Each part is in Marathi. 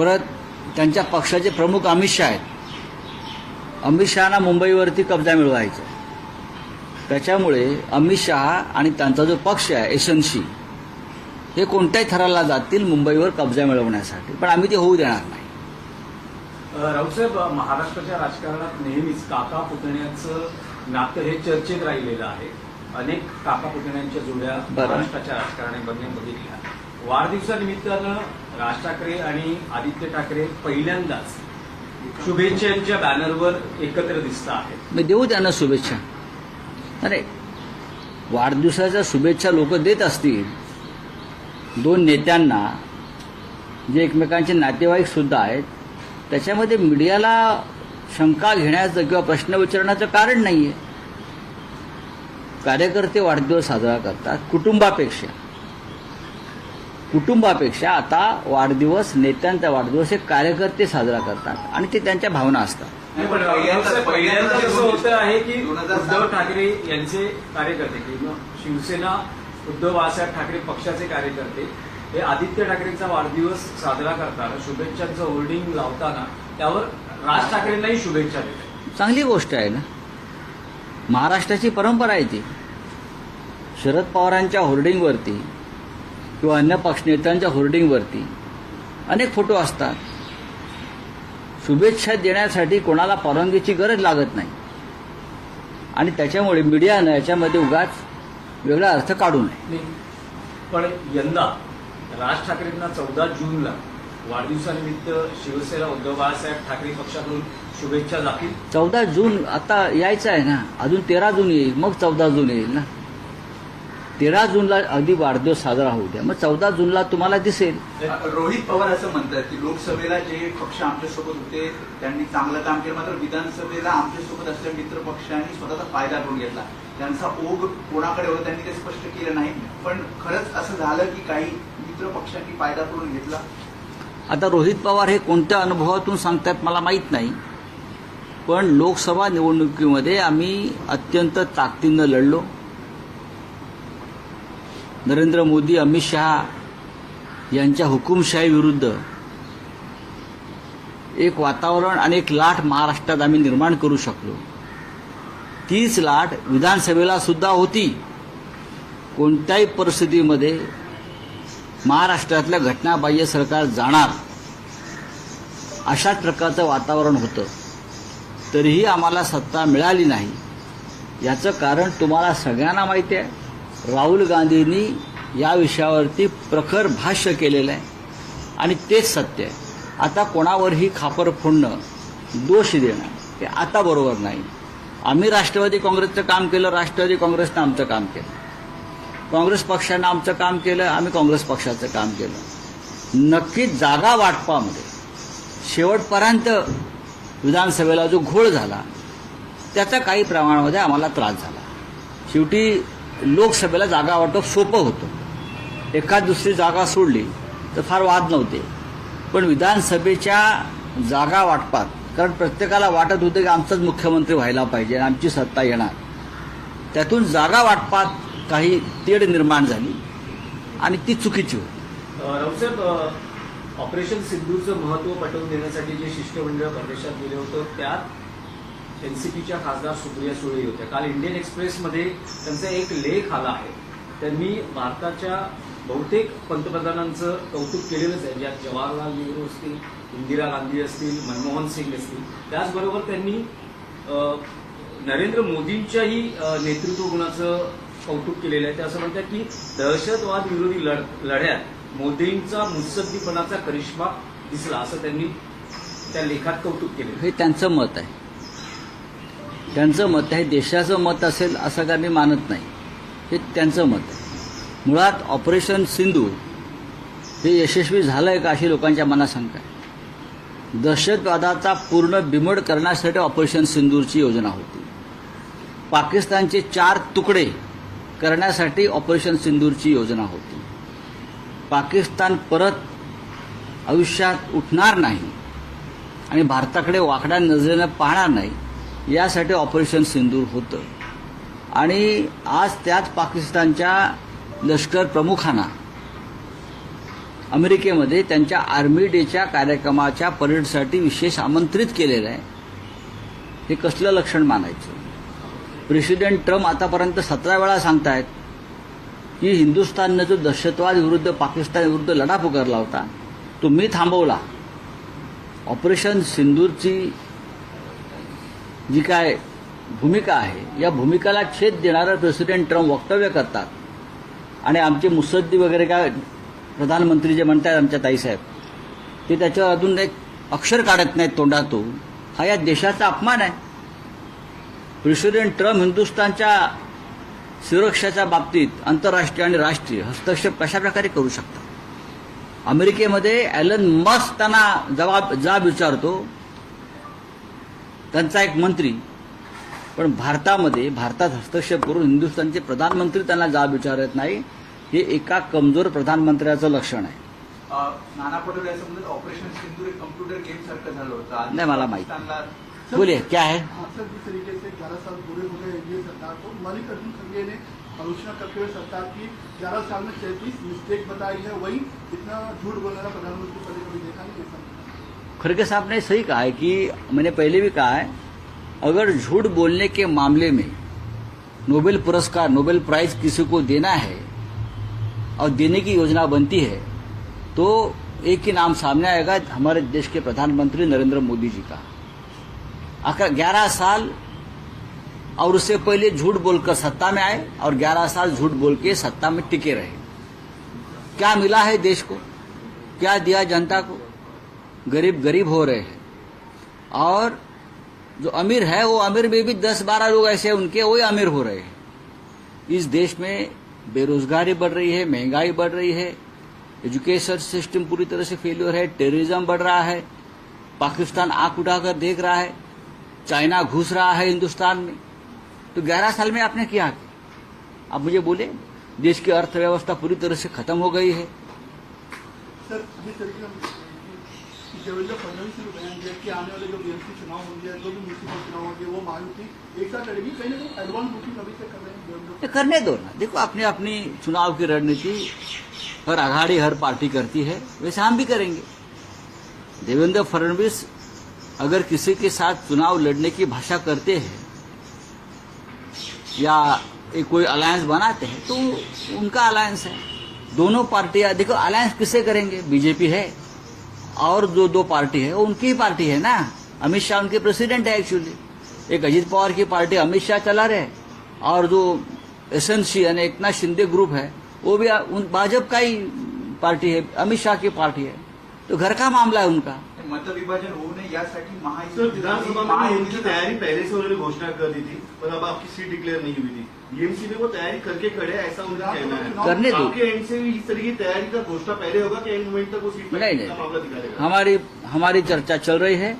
परत त्यांच्या पक्षाचे प्रमुख अमित शहा आहेत. अमित शहाना मुंबईवरती कब्जा मिळवायचा. त्याच्यामुळे अमित शहा आणि त्यांचा जो पक्ष आहे एसएनसी हे कोणत्याही थराला जातील मुंबईवर कब्जा मिळवण्यासाठी. पण आम्ही ते होऊ देणार नाही. राऊसाहेब महाराष्ट्राच्या राजकारणात नेहमीच काका पुतण्याचं नातं हे चर्चेत राहिलेलं आहे. अनेक काका पुतण्यांच्या जोड्या. महाराष्ट्राच्या राजकारणामध्ये बघितल्या. वाढदिवसानिमित्तानं राज ठाकरे आणि आदित्य ठाकरे पहिल्यांदाच शुभेच्छांच्या बॅनरवर एकत्र दिसत आहेत. मी देऊ त्यांना शुभेच्छा. अरे वाढदिवसाच्या शुभेच्छा लोक देत असतील. दोन नेत्यांना जे एकमेकांचे नातेवाईक सुद्धा आहेत त्याच्यामध्ये मीडियाला शंका घेण्याचं किंवा प्रश्न विचारण्याचं कारण नाही आहे कार्यकर्ते वाढदिवस साजरा करतात कुटुंबापेक्षा. कुटुंबापेक्षा आता वाढदिवस नेत्यांचा वाढदिवस हे कार्यकर्ते साजरा करतात आणि ते त्यांच्या भावना असतात. पहिल्यांदा- कसं होतं आहे की 2007 उद्धव ठाकरे यांचे कार्यकर्ते किंवा शिवसेना उद्धव बाळासाहेब ठाकरे पक्षाचे कार्यकर्ते हे आदित्य ठाकरेंचा वाढदिवस साजरा करताना शुभेच्छांचं होर्डिंग लावताना त्यावर राज ठाकरेंनाही शुभेच्छा देतात. चांगली गोष्ट आहे ना? महाराष्ट्राची परंपरा आहे ती. शरद पवारांच्या होर्डिंगवरती किंवा अन्य पक्षनेत्यांच्या होर्डिंगवरती अनेक फोटो असतात. शुभेच्छा देण्यासाठी कोणाला परवानगीची गरज लागत नाही. आणि त्याच्यामुळे मीडियानं याच्यामध्ये उगाच वेगळा अर्थ काढू नये. पण यंदा राज ठाकरेंना चौदा जूनला वाढदिवसानिमित्त शिवसेना उद्धव बाळासाहेब ठाकरे पक्षाकडून शुभेच्छा जातील चौदा जून आता यायचं आहे ना. अजून तेरा जून येईल. मग चौदा जून येईल ना. तेरा जूनला अगदी वाढदिवस साजरा होऊ द्या. मग चौदा जूनला तुम्हाला दिसेल. रोहित पवार असं म्हणतात की लोकसभेला जे पक्ष आमच्यासोबत होते त्यांनी चांगलं काम केलं. मात्र विधानसभेला आमच्यासोबत असलेल्या मित्र पक्षांनी स्वतःचा फायदा करून घेतला. त्यांचा ओघ कोणाकडे होता त्यांनी ते स्पष्ट केलं नाही. पण खरंच असं झालं की काही मित्र पक्षांनी फायदा करून घेतला? आता रोहित पवार हे कोणत्या अनुभवातून सांगतात मला माहीत नाही. पण लोकसभा निवडणुकीमध्ये आम्ही अत्यंत ताकदीनं लढलो. नरेंद्र मोदी अमित शहा यांच्या हुकुमशाही विरुद्ध एक वातावरण आणि एक लाट महाराष्ट्रात आम्ही निर्माण करू शकलो. तीच लाट विधानसभेला सुद्धा होती. कोणत्याही परिस्थितीमध्ये महाराष्ट्रातल्या घटनाबाह्य सरकार जाणार. अशाच प्रकारचं वातावरण होतं. तरीही आम्हाला सत्ता मिळाली नाही. याचं कारण तुम्हाला सगळ्यांना माहिती आहे. राहुल गांधींनी या विषयावरती प्रखर भाष्य केलेलं आहे. आणि तेच सत्य आहे. आता कोणावरही खापर फोडणं दोष देणं हे आता बरोबर नाही. आम्ही राष्ट्रवादी काँग्रेसचं काम केलं राष्ट्रवादी काँग्रेसनं आमचं काम केलं. काँग्रेस पक्षानं आमचं काम केलं आम्ही काँग्रेस पक्षाचं काम केलं. नक्कीच जागा वाटपामध्ये शेवटपर्यंत विधानसभेला जो घोळ झाला त्याचा काही प्रमाणामध्ये आम्हाला त्रास झाला. शेवटी लोकसभेला जागा वाटप सोपं होतं. एखाद दुसरी जागा सोडली तर फार वाद नव्हते. पण विधानसभेच्या जागा वाटपात कारण प्रत्येकाला वाटत होतं की आमचाच मुख्यमंत्री व्हायला पाहिजे आणि आमची सत्ता येणार. त्यातून जागा वाटपात काही तेढ निर्माण झाली आणि ती चुकीची होती. रावसाहेब ऑपरेशन सिद्धूचं महत्त्व पटवून देण्यासाठी जे शिष्टमंडळ परदेशात गेले होतं त्यात एनसीपीच्या खासदार सुप्रिया सुळे होत्या. काल इंडियन एक्सप्रेसमध्ये त्यांचा एक लेख आला आहे. त्यांनी भारताच्या बहुतेक पंतप्रधानांचं कौतुक केलेलंच आहे. ज्यात जवाहरलाल नेहरू असतील इंदिरा गांधी असतील मनमोहन सिंग असतील. त्याचबरोबर त्यांनी नरेंद्र मोदींच्याही नेतृत्व गुणाचं कौतुक केलेलं आहे. ते असं म्हणतात की दहशतवाद विरोधी लढ लढ्यात मोदींचा मुत्सद्दीपणाचा करिश्मा दिसला असं त्यांनी त्या लेखात कौतुक केलं हे त्यांचं मत आहे. त्यांचं मत आहे देशाचं मत असेल असं काय मी मानत नाही. हे त्यांचं मत आहे. मुळात ऑपरेशन सिंधू हे यशस्वी झालं आहे का अशी लोकांच्या मनात शंका आहे. दहशतवादाचा पूर्ण बिमड करण्यासाठी ऑपरेशन सिंदूरची योजना होती. पाकिस्तानचे चार तुकडे करण्यासाठी ऑपरेशन सिंदूरची योजना होती. पाकिस्तान परत आयुष्यात उठणार नाही आणि भारताकडे वाकड्या नजरेनं पाहणार नाही. यासाठी ऑपरेशन सिंदूर होतं. आणि आज त्यात पाकिस्तानच्या लष्कर प्रमुखांना अमेरिकेमध्ये त्यांच्या आर्मी डेच्या कार्यक्रमाच्या परेडसाठी विशेष आमंत्रित केलेलं आहे. हे कसलं लक्षण मानायचं? प्रेसिडेंट ट्रम्प आतापर्यंत सतरा वेळा सांगतायत की हिंदुस्थाननं जो दहशतवाद विरुद्ध पाकिस्तान विरुद्ध लढा पुकारला होता तो मी थांबवला. ऑपरेशन सिंदूरची जी काय भूमिका आहे या भूमिकाला छेद देणारं प्रेसिडेंट ट्रम्प वक्तव्य करतात. आणि आमचे मुसद्दी वगैरे काय प्रधानमंत्री जे म्हणतात आमच्या ताईसाहेब ते त्याच्यावर अजून एक अक्षर काढत नाहीत तोंडातून. हा या देशाचा अपमान आहे. प्रेसिडेंट ट्रम्प हिंदुस्थानच्या सुरक्षेच्या बाबतीत आंतरराष्ट्रीय आणि राष्ट्रीय हस्तक्षेप कशा प्रकारे करू शकतात? अमेरिकेमध्ये ॲलन मस्क त्यांना जबाब जाब विचारतो त्यांचा एक मंत्री. पण भारतामध्ये भारतात हस्तक्षेप करून हिंदुस्थानचे प्रधानमंत्री त्यांना जाब विचारत नाही. हे एका कमजोर प्रधानमंत्र्याचं लक्षण आहे. नाना पटोले ऑपरेशन सिंदूर एक कम्प्युटर गेम सारखं झालं होतं. नाही, मला माहीत. बोलिए क्या है? सर जिस तरीके से ग्यारह साल पूरे हो गए एनडीए सरकार को मल्लिकार्जुन खड़गे ने आलोचना करते हुए सरकार की ग्यारह साल में तैंतीस मिस्टेक बताई है वही इतना झूठ बोलने वाला प्रधानमंत्री पहले कभी देखा नहीं ऐसा खड़गे साहब ने सही कहा है कि मैंने पहले भी कहा है, अगर झूठ बोलने के मामले में नोबेल पुरस्कार, नोबेल प्राइज किसी को देना है और देने की योजना बनती है तो एक ही नाम सामने आएगा हमारे देश के प्रधानमंत्री नरेंद्र मोदी जी का। आखिर ग्यारह साल और उससे पहले झूठ बोलकर सत्ता में आए और ग्यारह साल झूठ बोल के सत्ता में टिके रहे। क्या मिला है देश को? क्या दिया जनता को? गरीब गरीब हो रहे हैं। और जो अमीर है, वो अमीर में भी दस बारह लोग ऐसे उनके वही अमीर हो रहे हैं। इस देश में बेरोजगारी बढ़ रही है, महँगाई बढ़ रही है, एजुकेशन सिस्टम पूरी तरह से फेल्योर है टेररिज्म बढ़ रहा है, पाकिस्तान आँख उठाकर देख रहा है, चाइना घुस रहा है हिंदुस्तान में। तो ग्यारह साल में आपने क्या? किया आप मुझे बोले, देश की अर्थव्यवस्था पूरी तरह से खत्म हो गई है। सर देवेंद्र फडणवीस आने वाले जो बीएमसी चुनाव होंगे, जो भी चुनाव होंगे, वो एक साथ लड़ेगी, कहीं ना कहीं एडवांस बुकिंग अभी से कर रहे हैं करने दो ना। देखो, अपनी अपनी चुनाव की रणनीति हर आघाड़ी हर पार्टी करती है, वैसे हम भी करेंगे। देवेंद्र फडणवीस अगर किसी के साथ चुनाव लड़ने की भाषा करते हैं, या एक कोई अलायंस बनाते हैं तो उनका अलायंस है। दोनों पार्टियाँ, देखो अलायंस किससे करेंगे? बीजेपी है। और जो दो पार्टी है वो उनकी ही पार्टी है ना। अमित शाह उनके प्रेसिडेंट है एक्चुअली एक अजित पवार की पार्टी अमित शाह चला रहे हैं। और जो एसएनसी यानी एकनाथ शिंदे ग्रुप है वो भी उन भाजपा का ही पार्टी है अमित शाह की पार्टी है। तो घर का मामला है उनका। मतविभाजन होऊ नये यासाठी महायुती विधानसभा में उनकी तैयारी पहले से उन्होंने घोषणा कर दी थी पर अब आपकी सीट डिक्लेयर नहीं हुई थी। बीएमसी में वो तैयारी करके खड़े हैं, ऐसा उनका कहना है। करने दो। आपके एंड से इस तरह की तैयारी का घोषणा पहले होगा कि एंड मोमेंट तक वो सीट नहीं, नहीं। हमारी हमारी चर्चा चल रही है।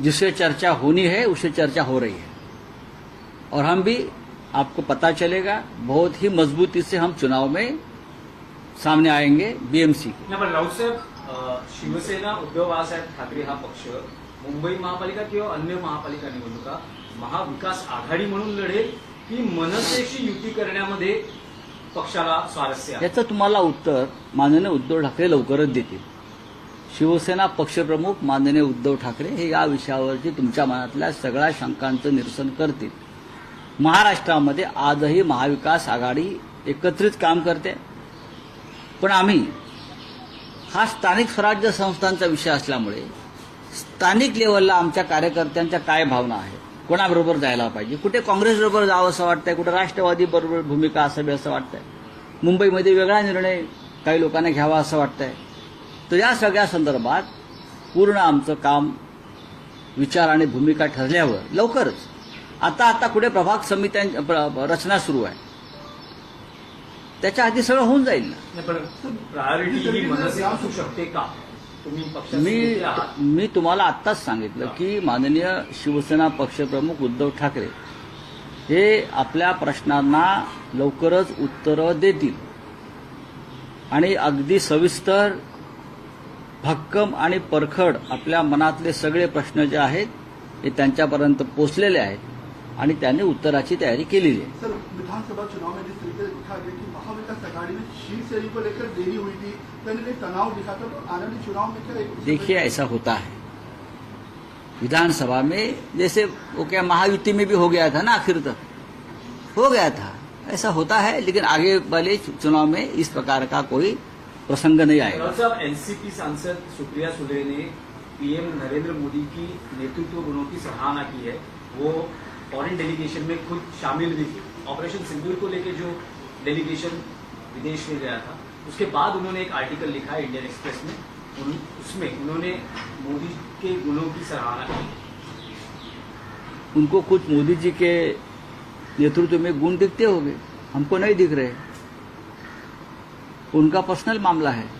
जिससे चर्चा होनी है उससे चर्चा हो रही है। और हम भी आपको पता चलेगा बहुत ही मजबूती से हम चुनाव में सामने आएँगे बीएमसी के। राऊतसाहेब अं, शिवसेना उद्धव बाळासाहेब ठाकरे हा पक्ष मुंबई महापालिका किंवा अन्य महापालिका निवडणुका महाविकास आघाडी म्हणून लढेल की मनसेशी युती करण्यामध्ये पक्षाला स्वारस्य आहे. याचं तुम्हाला उत्तर माननीय उद्धव ठाकरे लवकरच देतील. शिवसेना पक्षप्रमुख माननीय उद्धव ठाकरे हे या विषयावरची तुमच्या मनातल्या सगळ्या शंकांचं निरसन करतील. महाराष्ट्रामध्ये आजही महाविकास आघाडी एकत्रित काम करते. पण आम्ही हा स्थानिक स्वराज्य संस्थांचा विषय असल्यामुळे स्थानिक लेवलला आमच्या कार्यकर्त्यांच्या काय भावना आहेत? कोणाबरोबर जायला पाहिजे? कुठे काँग्रेसबरोबर जावं असं वाटतंय? कुठे राष्ट्रवादी बरोबर भूमिका असावी असं वाटतंय? मुंबईमध्ये वेगळा निर्णय काही लोकांना घ्यावा असं वाटतंय. तर या सगळ्या संदर्भात पूर्ण आमचं काम विचार आणि भूमिका ठरल्यावर लवकरच आता आता कुठे प्रभाग समित्यां प्र- रचना सुरू आहे. त्याच्या आधी सगळं होऊन जाईल ना. प्रायोरिटी ही मनसे असू शकते का? मी मी तुम्हाला आत्ताच सांगितलं की माननीय शिवसेना पक्षप्रमुख उद्धव ठाकरे हे आपल्या प्रश्नांना लवकरच उत्तरं देतील. आणि अगदी सविस्तर भक्कम आणि परखड आपल्या मनातले सगळे प्रश्न जे आहेत हे त्यांच्यापर्यंत पोचलेले आहेत आणि त्यांनी उत्तराची तयारी केलेली आहे. देखा गया कि महाविकास आघाड़ी में शिवसेना को लेकर देरी हुई थी। कहीं कहीं तनाव दिखा था तो आने वाले चुनाव में क्या देखिए ऐसा होता है। विधानसभा में जैसे वो क्या महायुति में भी हो गया था ना आखिर तक? हो गया था। ऐसा होता है लेकिन आगे वाले चुनाव में इस प्रकार का कोई प्रसंग नहीं आएगा। साहब एनसीपी सांसद सुप्रिया सुले ने पीएम नरेंद्र मोदी की नेतृत्व गुणों की सराहना की है। वो फॉरेन डेलीगेशन में खुद शामिल भी थी। ऑपरेशन सिंदूर को लेकर जो डेलीगेशन विदेश में गया था। उसके बाद उन्होंने एक आर्टिकल लिखा है इंडियन एक्सप्रेस में। उन, उसमें उन्होंने मोदी के गुणों की सराहना की। उनको कुछ मोदी जी के नेतृत्व में गुण दिखते होंगे? हमको नहीं दिख रहे। उनका पर्सनल मामला है।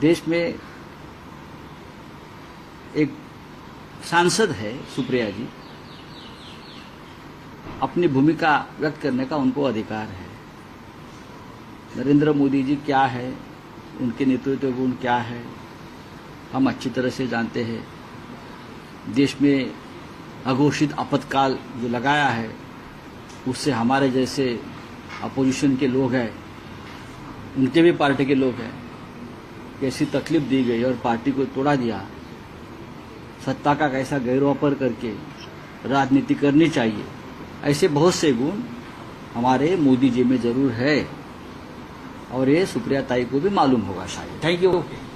देश में एक सांसद है सुप्रिया जी। अपनी भूमिका व्यक्त करने का उनको अधिकार है। नरेंद्र मोदी जी क्या है? उनके नेतृत्व गुण क्या है? हम अच्छी तरह से जानते हैं। देश में अघोषित आपातकाल जो लगाया है, उससे हमारे जैसे अपोजिशन के लोग हैं, उनके भी पार्टी के लोग हैं, कैसी तकलीफ़ दी गई और पार्टी को तोड़ा दिया। सत्ता का कैसा गैरवापर करके राजनीति करनी चाहिए। ऐसे बहुत से गुण हमारे मोदी जी में जरूर है। और ये सुप्रिया ताई को भी मालूम होगा शायद। Thank you